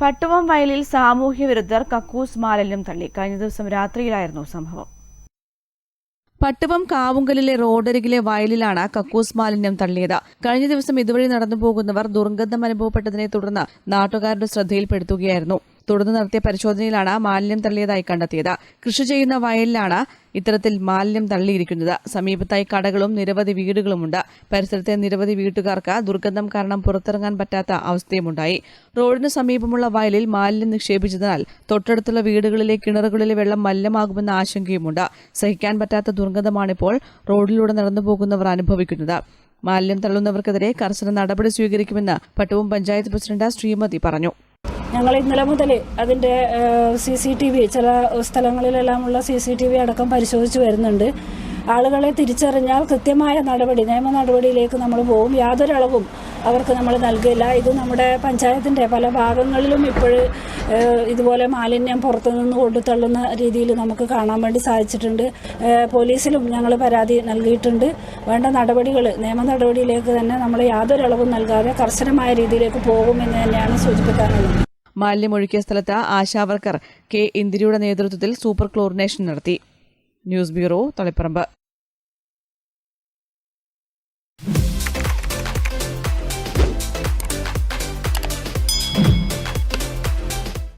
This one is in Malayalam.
പട്ടുവം വയലിൽ സാമൂഹ്യ വിരുദ്ധർ കക്കൂസ് മാലിന്യം തള്ളി. കഴിഞ്ഞ ദിവസം രാത്രിയിലായിരുന്നു സംഭവം. പട്ടുവം കാവുങ്കലിലെ റോഡരികിലെ വയലിലാണ് കക്കൂസ് മാലിന്യം തള്ളിയത്. കഴിഞ്ഞ ദിവസം ഇതുവഴി നടന്നു പോകുന്നവർ ദുർഗന്ധം അനുഭവപ്പെട്ടതിനെ തുടർന്ന് നാട്ടുകാരുടെ ശ്രദ്ധയിൽപ്പെടുത്തുകയായിരുന്നു. തുടർന്ന് നടത്തിയ പരിശോധനയിലാണ് മാലിന്യം തള്ളിയതായി കണ്ടെത്തിയത്. കൃഷി ചെയ്യുന്ന വയലിലാണ് ഇത്തരത്തിൽ മാലിന്യം തള്ളിയിരിക്കുന്നത്. സമീപത്തായി കടകളും നിരവധി വീടുകളുമുണ്ട്. പരിസരത്തെ നിരവധി വീട്ടുകാർക്ക് ദുർഗന്ധം കാരണം പുറത്തിറങ്ങാൻ പറ്റാത്ത അവസ്ഥയുമുണ്ടായി. റോഡിന് സമീപമുള്ള വയലിൽ മാലിന്യം നിക്ഷേപിച്ചതിനാൽ തൊട്ടടുത്തുള്ള വീടുകളിലെ കിണറുകളിലെ വെള്ളം മലിനമാകുമെന്ന ആശങ്കയുമുണ്ട്. സഹിക്കാൻ പറ്റാത്ത ദുർഗന്ധമാണിപ്പോൾ റോഡിലൂടെ നടന്നു പോകുന്നവർ അനുഭവിക്കുന്നത്. മാലിന്യം തള്ളുന്നവർക്കെതിരെ കർശന നടപടി സ്വീകരിക്കുമെന്ന് പട്ടുവും പഞ്ചായത്ത് പ്രസിഡന്റ് ശ്രീമതി പറഞ്ഞു. ഞങ്ങൾ ഇന്നലെ മുതൽ അതിന്റെ സി സി ടി വി ചില സ്ഥലങ്ങളിലെല്ലാമുള്ള സി സി ടി വി അടക്കം പരിശോധിച്ചു വരുന്നുണ്ട്. ആളുകളെ തിരിച്ചറിഞ്ഞാൽ കൃത്യമായ നടപടി നിയമ നടപടിയിലേക്ക് നമ്മൾ പോകും യാതൊരളവും അവർക്ക് നമ്മൾ നൽകില്ല. ഇത് നമ്മുടെ പഞ്ചായത്തിന്റെ പല ഭാഗങ്ങളിലും ഇപ്പോൾ ഇതുപോലെ മാലിന്യം പുറത്തുനിന്ന് കൊണ്ടുതള്ളുന്ന രീതിയിൽ നമുക്ക് കാണാൻ വേണ്ടി സാധിച്ചിട്ടുണ്ട്. പോലീസിലും ഞങ്ങൾ പരാതി നൽകിയിട്ടുണ്ട്. വേണ്ട നടപടികൾ നിയമ നടപടിയിലേക്ക് തന്നെ നമ്മൾ യാതൊരളവും നൽകാതെ കർശനമായ രീതിയിലേക്ക് പോകുമെന്ന് തന്നെയാണ് സൂചിപ്പിക്കാനുള്ളത്. മാലിന്യം ഒഴുക്കിയ സ്ഥലത്ത് ആശാവർക്കർ കെ ഇന്ദിരയുടെ നേതൃത്വത്തിൽ സൂപ്പർ ക്ലോറിനേഷൻ നടത്തി. News bureau Taliparamba.